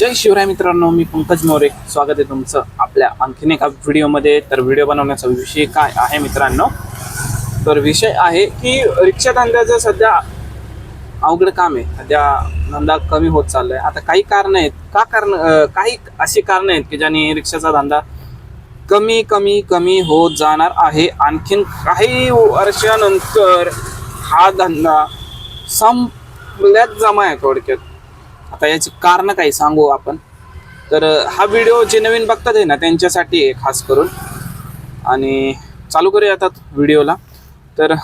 जय शिवराय मित्रांनो मी पंकज मोरे. स्वागत आहे तुमचं आपल्या आणखीन एका व्हिडिओमध्ये. तर व्हिडिओ बनवण्याचा विषय काय आहे मित्रांनो? तर विषय आहे की रिक्षा धंद्याचं सध्या अवघड काम आहे सध्या धंदा कमी होत चाललाय. आता काही कारण आहेत का कारण काही अशी कारण आहेत की ज्याने रिक्षाचा धंदा कमी कमी कमी होत जाणार आहे. आणखीन काही वर्षानंतर हा धंदा संपल्यात जमा आहे थोडक्यात. आता याची कारण काही सांगू आपण? तर हा व्हिडिओ जे नवीन बघतात आहे ना त्यांच्यासाठी आहे खास करून. आणि चालू करूया आता व्हिडिओला तर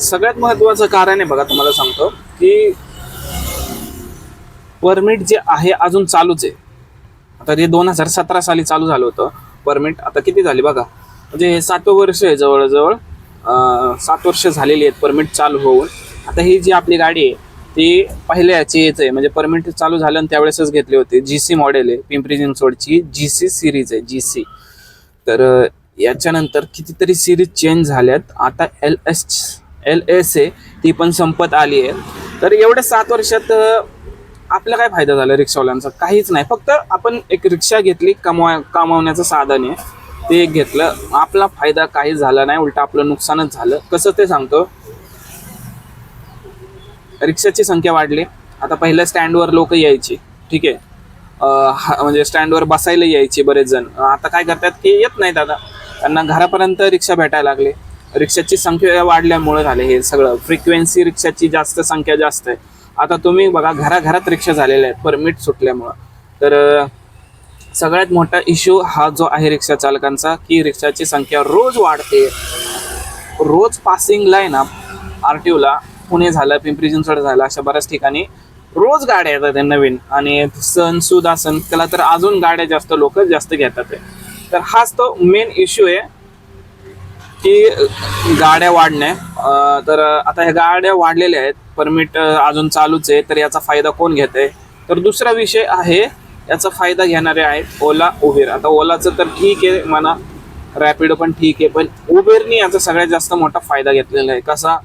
सगळ्यात महत्त्वाचं कारण आहे बघा तुम्हाला सांगतो की परमिट जे आहे अजून चालूच आहे. आता ते दोन हजार सतरा साली चालू झालं होतं परमिट आता किती झाली बघा? म्हणजे हे सातवं वर्ष आहे जवळजवळ. सात वर्ष झालेली आहेत परमिट चालू होऊन. आता ही जी आपली गाडी आहे ती पहिल्या याची येत आहे. म्हणजे परमिट चालू झालं आणि त्यावेळेसच घेतली होती. जी सी मॉडेल आहे. पिंपरी चिंचवडची जी सी सिरीज आहे. जी सी तर याच्यानंतर कितीतरी सिरीज चेंज झाल्यात. आता L S L S A ती पण संपत आली आहे. तर एवढ्या सात वर्षात आपला काय फायदा झाला रिक्षावाल्यांचा? काहीच नाही. फक्त आपण एक रिक्षा घेतली कमवा कमावण्याचं साधन आहे. ते एक घेतलं. आपला फायदा काही झाला नाही. उलटं आपलं नुकसानच झालं. कसं ते सांगतो? रिक्षाची संख्या वाढली. आता पहिल्या स्टँडवर लोक यायची. ठीक आहे. हा- म्हणजे स्टँडवर बसायला यायची बरेच जण. आता काय करतात की येत नाहीत आता. त्यांना घरापर्यंत रिक्षा भेटायला लागले. रिक्षाची संख्या वाढल्यामुळे झाले हे सगळं. फ्रिक्वेन्सी रिक्षाची जास्त संख्या जास्त आहे. आता तुम्ही बघा घराघरात रिक्षा झालेल्या आहेत. परमिट सुटल्यामुळं. तर सगळ्यात मोठा इश्यू हा जो आहे रिक्षा चालकांचा की रिक्षाची संख्या रोज वाढते. रोज पासिंगला आहे ना आर टी ओला पुणे झालं पिंपरी चिंचवड झालं अशा बऱ्याच ठिकाणी रोज गाड्या येतात नवीन. आणि सण सुद असन त्याला तर अजून गाड्या जास्त लोक जास्त घेतात तर हाच तो मेन इश्यू आहे की गाड्या वाढणे. तर आता ह्या गाड्या वाढलेल्या आहेत. परमिट अजून चालूच आहे तर याचा फायदा कोण घेत आहे तर दुसरा विषय आहे याचा फायदा घेणारे आहेत ओला उबेर. आता ओलाचं तर ठीक आहे म्हणा रॅपिडो पण ठीक आहे पण उबेरनी याचा सगळ्यात जास्त मोठा फायदा घेतलेला आहे. कसा?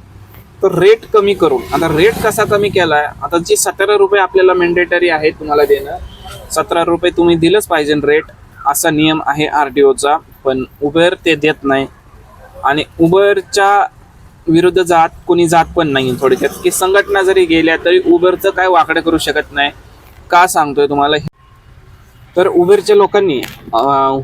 तर रेट कमी करून आता रेट कसा कमी केलाय? आता जी सतरा रुपये आपल्याला मेंडेटरी आहे तुम्हाला देणं सतरा रुपये तुम्ही दिलंच पाहिजे रेट असा नियम आहे आर टी ओचा पण उबेर ते देत नाही. आणि उबरच्या विरुद्ध जात कोणी जात पण नाही थोडक्यात. की संघटना जरी गेल्या तरी उबरचं काय वाकडं करू शकत नाही. का सांगतोय तुम्हाला? तर उबेरच्या लोकांनी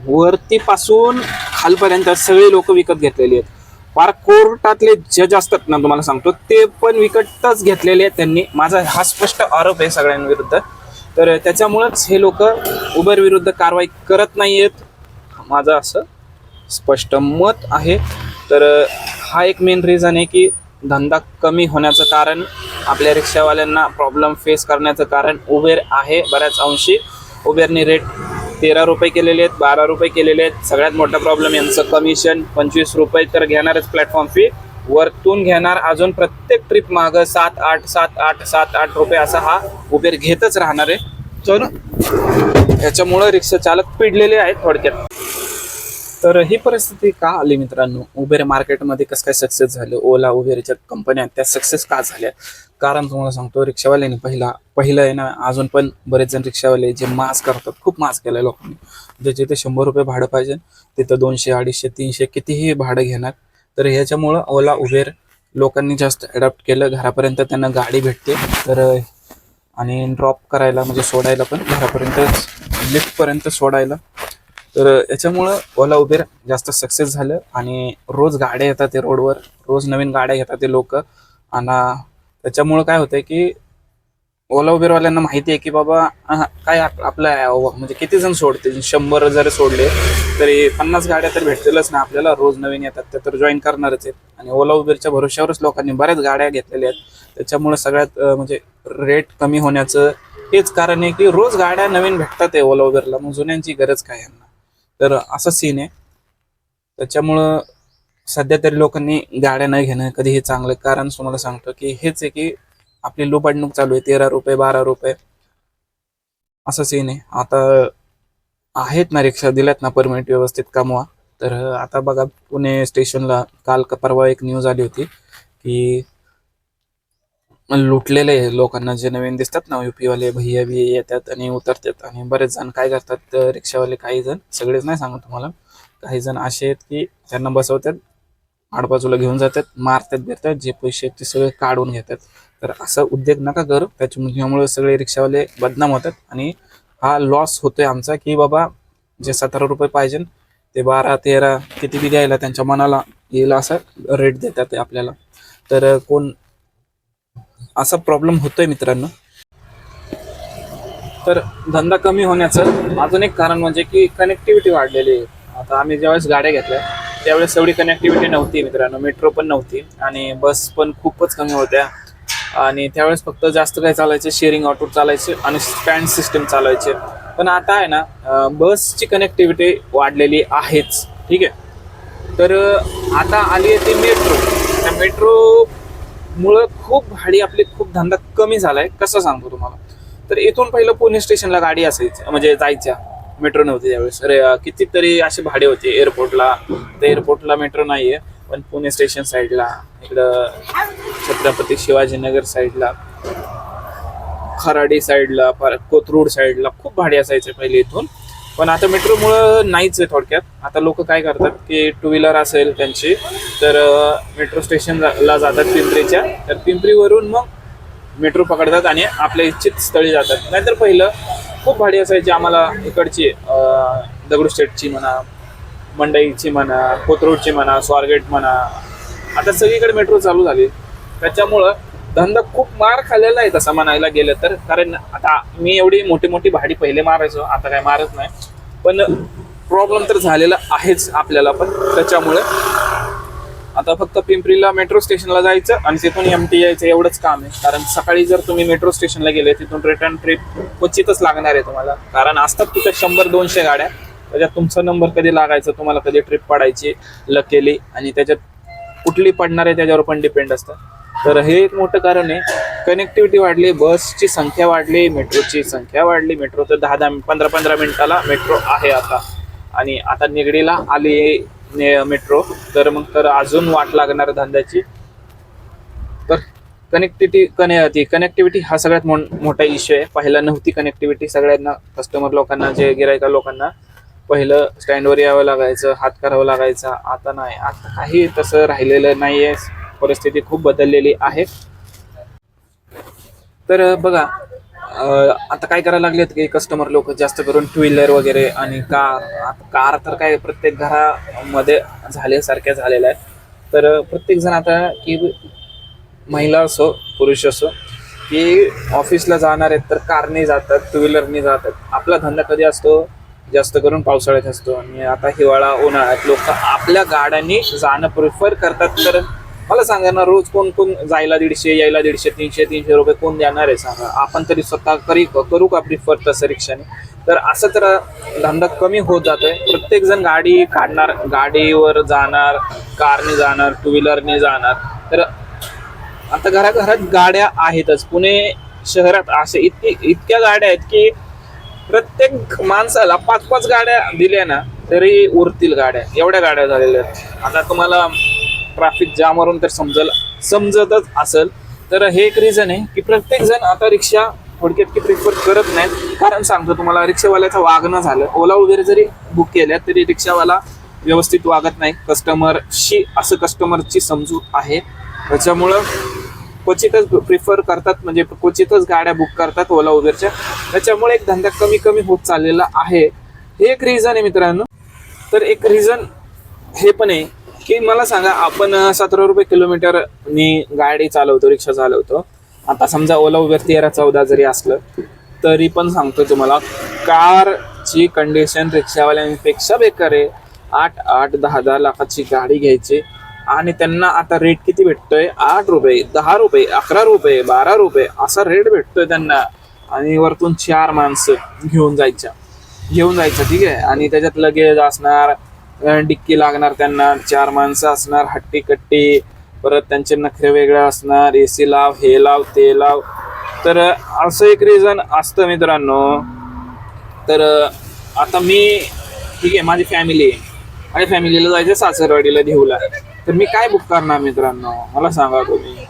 वरतीपासून खालपर्यंत सगळे लोक विकत घेतलेली आहेत. फार कोर्टातले जज असतात ना तुम्हाला सांगतो. ते पण विकतच घेतलेले आहेत त्यांनी. माझा हा स्पष्ट आरोप आहे सगळ्यांविरुद्ध. तर त्याच्यामुळंच हे लोक उबेर विरुद्ध कारवाई करत नाही आहेत माझं असं स्पष्ट मत आहे. तर हा एक मेन रिझन आहे की धंदा कमी होण्याचं कारण आपल्या रिक्षावाल्यांना प्रॉब्लेम फेस करण्याचं कारण उबेर आहे बऱ्याच अंशी. उबेरने रेट तेरा रुपये केलेले आहेत बारा रुपये केलेले आहेत. सगळ्यात मोठा प्रॉब्लेम यांचं कमिशन पंचवीस रुपये तर घेणारच प्लॅटफॉर्म फी वरतून घेणार अजून प्रत्येक ट्रिप मागं सात आठ सात आठ सात आठ रुपये असा हा उबेर घेतच राहणार आहे. तर याच्यामुळं रिक्षा चालक पिडलेले आहेत थोडक्यात. तर ही परिस्थिती का आली मित्रांनो? उबेर मार्केटमध्ये कसं काय सक्सेस झालं? ओला उबेरच्या कंपन्या त्या सक्सेस का झाल्या? कारण तुम्हाला सांगतो रिक्षावाल्यांनी पहिला पहिलं आहे ना अजून पण बरेच जण रिक्षावाले जे मास करतात खूप मास आहे लोकांनी. ज्याचे ते शंभर रुपये भाडं पाहिजे तिथं दोनशे अडीचशे तीनशे कितीही भाडं घेणार. तर ह्याच्यामुळं ओला उबेर लोकांनी जास्त अडॉप्ट केलं. घरापर्यंत त्यांना गाडी भेटते. तर आणि ड्रॉप करायला म्हणजे सोडायला पण घरापर्यंत लिफ्टपर्यंत सोडायला. तर याच्यामुळं ओला उबेर जास्त सक्सेस झालं. आणि रोज गाड्या येतात ते रोडवर रोज नवीन गाड्या घेतात ते लोक. आणि त्याच्यामुळं काय होतंय की ओला उबेरवाल्यांना माहिती आहे की बाबा काय आप- आपलं म्हणजे किती जण सोडतील? शंभर जर सोडले तरी पन्नास गाड्या तर भेटतीलच ना आपल्याला. रोज नवीन येतात त्या तर जॉईन करणारच आहेत. आणि ओला उबेरच्या भरोश्यावरच लोकांनी बऱ्याच गाड्या घेतलेल्या आहेत. त्याच्यामुळे सगळ्यात म्हणजे रेट कमी होण्याचं हेच कारण आहे की रोज गाड्या नवीन भेटतात आहे ओला उबेरला. मग जुन्यांची गरज काय यांना? तर असा सीन आहे. त्याच्यामुळं सध्या तरी लोकांनी गाड्या न घेणं कधीही चांगलं कारण तुम्हाला सांगतो की हेच आहे की आपली लुबाडणूक चालू आहे तेरा रुपये बारा रुपये. असं सीन आहे आता आहेत ना रिक्षा दिल्यात ना परमिट व्यवस्थित कमवा. तर आता बघा पुणे स्टेशनला काल का परवा एक न्यूज आली होती की लुटलेले आहे लोकांना जे नवीन दिसतात ना युपीवाले वाले भैया बी येतात आणि उतरतात आणि बरेच जण काय करतात रिक्षावाले काही जण सगळेच नाही सांगत तुम्हाला काही जण असे आहेत की त्यांना बसवतात आडबाजूला घेऊन जातात मारतात बिरतात जे पैसे आहेत ते सगळे काढून घेतात. तर असा उद्योग नका करू. त्याच्यामुळे सगळे रिक्षावाले बदनाम होतात आणि हा लॉस होतोय आमचा की बाबा जे सतरा रुपये पाहिजे ते बारा तेरा किती बी द्यायला त्यांच्या मनाला येईल असा रेट देतात आपल्याला. तर कोण असा प्रॉब्लेम होतोय मित्रांनो. तर धंदा कमी होण्याचं अजून एक कारण म्हणजे की कनेक्टिव्हिटी वाढलेली आहे. आता आम्ही ज्यावेळेस गाड्या घेतल्या त्यावेळेस एवढी कनेक्टिव्हिटी नव्हती मित्रांनो. मेट्रो पण नव्हती आणि बस पण खूपच कमी होत्या. आणि त्यावेळेस फक्त जास्त काय चालायचे शेअरिंग ऑटो चालायचे आणि स्टँड सिस्टम चालायचे पण आता आहे ना बसची कनेक्टिव्हिटी वाढलेली आहेच. ठीक आहे? तर आता आली आहे ती मेट्रो त्या मेट्रोमुळं खूप भाडी आपली खूप धंदा कमी झाला आहे कसं सांगतो तुम्हाला? तर इथून पहिलं पुणे स्टेशनला गाडी असायची म्हणजे जायच्या. मेट्रो नव्हती त्यावेळेस. अरे कितीतरी असे भाडे होते एअरपोर्टला तर एअरपोर्टला मेट्रो नाहीये पण पुणे स्टेशन साईडला इकडं छत्रपती शिवाजीनगर साईडला खराडी साईडला परत कोथरूड साईडला खूप भाडे असायचे पहिले इथून. पण आता मेट्रोमुळं नाहीच आहे थोडक्यात. आता लोक काय करतात की टू व्हीलर असेल त्यांची तर मेट्रो स्टेशनला जातात पिंपरीच्या. तर पिंपरीवरून मग मेट्रो पकडतात आणि आपल्या इच्छित स्थळी जातात. नाहीतर पहिलं खूप भाडी असायची आम्हाला इकडची दगडूशेठची म्हणा मंडईची म्हणा कोथरूडची म्हणा स्वारगेट म्हणा. आता सगळीकडे मेट्रो चालू झाली. त्याच्यामुळं धंदा खूप मार खाल्लेला आहे तसा म्हणायला गेलं तर. कारण आता मी एवढी मोठी मोठी भाडी पहिले मारायचो आता काय मारत नाही. पण प्रॉब्लेम तर झालेला आहेच आपल्याला पण. त्याच्यामुळे आता फक्त पिंपरीला मेट्रो स्टेशनला जायचं आणि तिथून एम टी यायचं एवढंच काम आहे. कारण सकाळी जर तुम्ही मेट्रो स्टेशनला गेले तिथून रिटर्न ट्रिप क्वचितच लागणार आहे तुम्हाला. कारण असतात तिथे शंभर दोनशे गाड्या. त्याच्यात तुमचा नंबर कधी लागायचा तुम्हाला कधी ट्रिप पडायची लकेली आणि त्याच्यात कुठली पडणार आहे त्याच्यावर पण डिपेंड असतं. तर हे एक मोठं कारण आहे. कनेक्टिव्हिटी वाढली बसची संख्या वाढली मेट्रोची संख्या वाढली. मेट्रो तर दहा दहा पंधरा पंधरा मिनिटाला मेट्रो आहे आता. आणि आता निगडीला आली मेट्रो तर मग तर अजून वाट लागणार धंद्याची. तर कनेक्टिव्हिटी कने ती कनेक्टिव्हिटी हा सगळ्यात मोन- मोठा इश्यू आहे. पहिला नव्हती कनेक्टिव्हिटी सगळ्यांना कस्टमर लोकांना जे गिरायका लोकांना. पहिलं स्टँडवर यावं लागायचं हात करावं लागायचा. आता नाही. आता काही तसं राहिलेलं नाही आहे परिस्थिती खूप बदललेली आहे. तर बघा आता काय करायला लागलेत की कस्टमर लोक जास्त करून टू व्हीलर वगैरे आणि कार कार तर काय प्रत्येक घरामध्ये झाल्यासारख्या झालेल्या आहेत. तर प्रत्येक जण आता की महिला असो पुरुष असो की ऑफिसला जाणार आहेत तर कारने जातात टू व्हीलरने जातात. आपला धंदा कधी असतो? जास्त करून पावसाळ्यात असतो. आणि आता हिवाळा उन्हाळ्यात लोक आपल्या गाड्यांनी जाणं प्रिफर करतात. तर मला सांगा ना रोज कोण कोण जायला दीडशे यायला दीडशे तीनशे तीनशे रुपये कोण देणार आहे? सांगा. आपण तरी स्वतः करी करू का प्रिफर तसं रिक्षाने? तर असं तर धंदा कमी होत जातोय. प्रत्येक जण गाडी काढणार गाडीवर जाणार कारने जाणार टू व्हीलरने जाणार. तर आता घराघरात गाड्या आहेतच. पुणे शहरात असे इतकी इतक्या गाड्या आहेत की प्रत्येक माणसाला पाच पाच गाड्या दिल्या ना तरी उरतील गाड्या. एवढ्या गाड्या झालेल्या आहेत. आता तुम्हाला ट्रॅफिक जामवरून तर समजल समजतच असेल. तर हे एक रिझन आहे की प्रत्येकजण आता रिक्षा थोडक्यात की प्रिफर करत नाहीत. कारण सांगतो तुम्हाला रिक्षावाल्याचं वागणं झालं. ओला वगैरे जरी बुक केल्या तरी रिक्षावाला व्यवस्थित वागत नाही. कस्टमरशी असं कस्टमरची समजूत आहे. त्याच्यामुळं क्वचितच प्रिफर करतात म्हणजे क्वचितच गाड्या बुक करतात ओला उबेरच्या. त्याच्यामुळे एक धंदा कमी कमी होत चाललेला आहे. हे एक रिझन आहे मित्रांनो. तर एक रिझन हे पण आहे की मला सांगा आपण सतरा रुपये किलोमीटरनी गाडी चालवतो रिक्षा चालवतो. आता समजा ओला उबेर तेरा चौदा जरी असलं तरी पण सांगतो तुम्हाला कारची कंडिशन रिक्षावाल्यांपेक्षा बेकार आहे. आठ आठ दहा दहा लाखाची गाडी घ्यायची आणि त्यांना आता रेट किती भेटतोय? आठ रुपये दहा रुपये अकरा रुपये बारा रुपये असा रेट भेटतोय त्यांना. आणि वरतून चार माणसं घेऊन जायच्या. घेऊन जायचं ठीक आहे? आणि त्याच्यात लगेज असणार डिक्की लागणार त्यांना चार माणसं असणार हट्टी कट्टी परत त्यांचे नखरे वेगळे असणार ए सी लाव हे लाव ते लाव. तर असं एक रिझन असतं मित्रांनो. तर आता मी ठीक आहे माझी फॅमिली आहे. माझ्या फॅमिलीला जायचं सासरवाडीला देऊला. तर मी काय बुक करणार मित्रांनो? मला सांगा तुम्ही.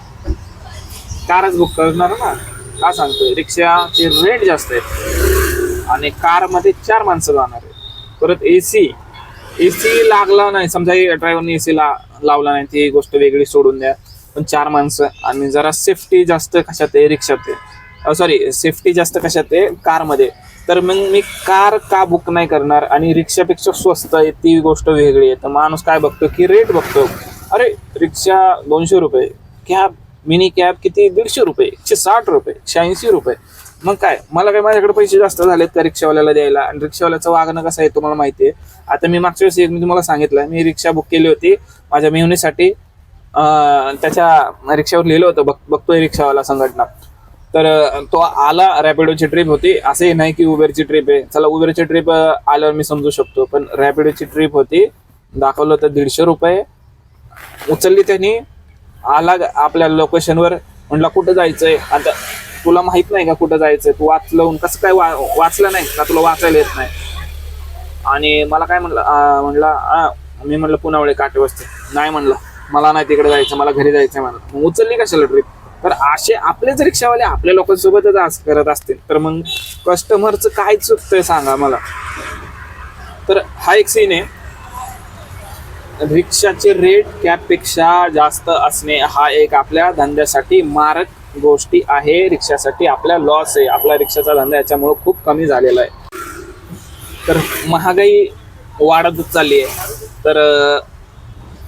कारच बुक करणार ना? का सांगतोय? रिक्षाचे रेट जास्त आहेत. आणि कारमध्ये चार माणसं जाणार आहेत. परत ए सी ए सी लागला नाही. समजा ड्रायव्हरने ए सी ला लावला नाही ती गोष्ट वेगळी सोडून द्या. पण चार माणसं आणि जरा सेफ्टी जास्त कशात आहे? रिक्षात आहे. सॉरी सेफ्टी जास्त कशात आहे? कारमध्ये. तर मग मी कार का बुक नाही करणार आणि रिक्षापेक्षा स्वस्त आहे ती गोष्ट वेगळी आहे. तर माणूस काय बघतो की रेट बघतो. अरे रिक्षा दोनशे रुपये कॅब मिनी कॅब किती? दीडशे रुपये एकशे साठ रुपये एकशे ऐंशी रुपये. मग काय? मला काय माझ्याकडे पैसे जास्त झालेत का रिक्षावाल्याला द्यायला? आणि रिक्षावाल्याचं वागणं कसं आहे तुम्हाला माहिती आहे? आता मी मागच्या वेळेस एक मी तुम्हाला सांगितलं मी रिक्षा बुक केली होती माझ्या मेहुनीसाठी त्याच्या रिक्षावर लिहिलं होतं बघ बघतोय रिक्षावाला संघटना. तर तो आला रॅपिडोची ट्रिप होती. असंही नाही की उबेरची ट्रिप आहे. चला उबेरची ट्रिप आल्यावर मी समजू शकतो. पण रॅपिडोची ट्रिप होती. दाखवलं होतं दीडशे रुपये. उचलली त्यांनी. आला ग- आपल्या लोकेशनवर म्हटलं कुठं जायचंय? आता तुला माहीत नाही का कुठं जायचंय? तू वाचलं कसं काय वा वाचलं नाही का? तुला वाचायला येत नाही. आणि मला काय म्हणलं आ, म्हणलं मी म्हणलं पुनावळे काटे वस्ती. नाही म्हणलं. मला नाही तिकडे जायचं मला घरी जायचं म्हणलं. मग उचलली कशाला ट्रिप तर असे आपलेच रिक्षावाले आपल्या लोकांसोबतच आज करत असतील तर मग कस्टमरचं काय चुकतंय सांगा मला. तर हा एक सीन आहे. रिक्षाचे रेट कॅबपेक्षा जास्त असणे हा एक आपल्या धंद्यासाठी मारक गोष्टी आहे रिक्षासाठी. आपल्या लॉस आहे. आपला रिक्षाचा धंदा याच्यामुळं खूप कमी झालेला आहे. तर महागाई वाढतच चालली आहे. तर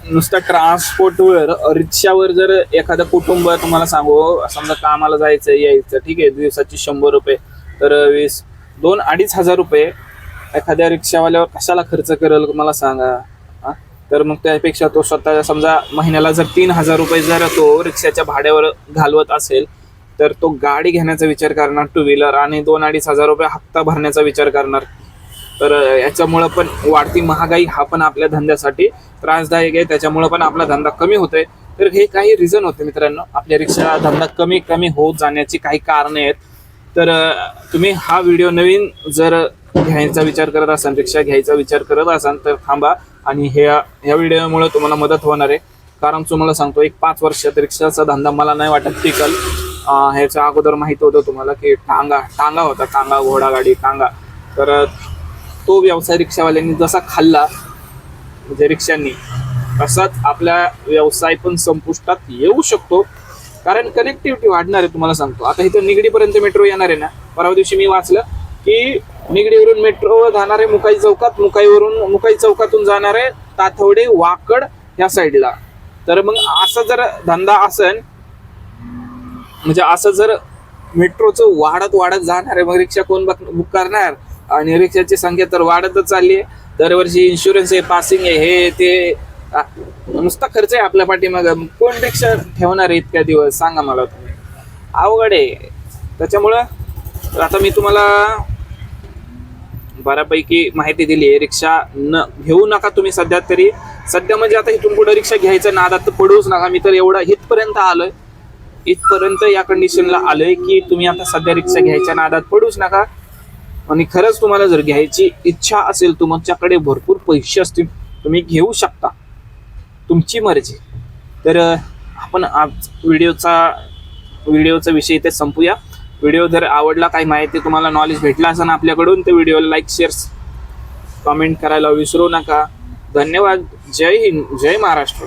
नुसतं ट्रान्सपोर्टवर रिक्षावर जर एखादं कुटुंब तुम्हाला सांगू समजा कामाला जायचं यायचं ठीक आहे दिवसाची शंभर रुपये तर वीस दोन अडीच हजार रुपये एखाद्या रिक्षावाल्यावर कशाला खर्च करेल मला सांगा. तर मग त्यापेक्षा तो स्वतः समजा महिन्याला जर तीन हजार रुपये जर तो रिक्षाच्या भाड्यावर घालवत असेल तर तो गाडी घेण्याचा विचार करणार टू व्हीलर आणि दोन अडीच हजार रुपये हप्ता भरण्याचा विचार करणार. तर याच्यामुळं पण वाढती महागाई हा पण आपल्या धंद्यासाठी त्रासदायक आहे. त्याच्यामुळं पण आपला धंदा कमी होतोय. तर हे काही रिझन होते मित्रांनो. आपल्या रिक्षा धंदा कमी कमी होत जाण्याची काही कारणे आहेत. तर तुम्ही हा व्हिडिओ नवीन जर घ्यायचा विचार करत असाल रिक्षा घ्यायचा विचार करत असाल तर थांबा. आणि ह्या ह्या व्हिडिओमुळे तुम्हाला मदत होणार आहे. कारण तुम्हाला सांगतो एक पाच वर्षात रिक्षाचा धंदा मला नाही वाटत टिकल. ह्याच्या अगोदर माहीत होतं तुम्हाला की टांगा टांगा होता टांगा घोडागाडी टांगा. तर तो व्यवसाय रिक्षावाल्यांनी जसा खाल्ला म्हणजे रिक्षांनी तसाच आपला व्यवसाय पण संपुष्टात येऊ शकतो. कारण कनेक्टिव्हिटी वाढणार आहे तुम्हाला सांगतो. आता इथं निगडीपर्यंत मेट्रो येणार आहे ना. परवा दिवशी मी वाचलं की निगडीवरून मेट्रोवर जाणार आहे मुकाई चौकात मुकाईवरून मुकाई चौकातून जाणार आहे ताथवडे वाकड या साईडला. तर मग असा जर धंदा असेल म्हणजे असं जर मेट्रोचं वाढत वाढत जाणार आहे मग रिक्षा कोण बुक करणार? आणि रिक्षाची संख्या तर वाढतच चालली आहे. दरवर्षी इन्शुरन्स आहे पासिंग आहे हे ते नुसता खर्च आहे आपल्या पाठीमाग. कोण रिक्षा ठेवणार आहे इतक्या दिवस? सांगा मला तुम्ही. अवघड आहे. त्याच्यामुळं आता मी तुम्हाला बऱ्यापैकी माहिती दिली आहे. रिक्षा न घेऊ नका तुम्ही सध्या तरी. सध्या म्हणजे आता इथून पुढे रिक्षा घ्यायचं नादात तर पडूच नका. मी तर एवढा इथपर्यंत आलोय. इथपर्यंत या कंडिशनला आलोय की तुम्ही आता सध्या रिक्षा घ्यायच्या नादात पडूच नका. आणि खरंच तुम्हाला जर घ्यायची इच्छा असेल तुमच्याकडे भरपूर पैसे असतील तुम्ही घेऊ शकता. तुमची मर्जी. तर आपण आज व्हिडिओचा व्हिडिओचा विषय इथे संपूया. व्हिडिओ जर आवडला काही माहिती तुम्हाला नॉलेज भेटला असेल आपल्याकडून तर व्हिडिओला लाईक शेअर कमेंट करायला विसरू नका. धन्यवाद. जय हिंद जय महाराष्ट्र.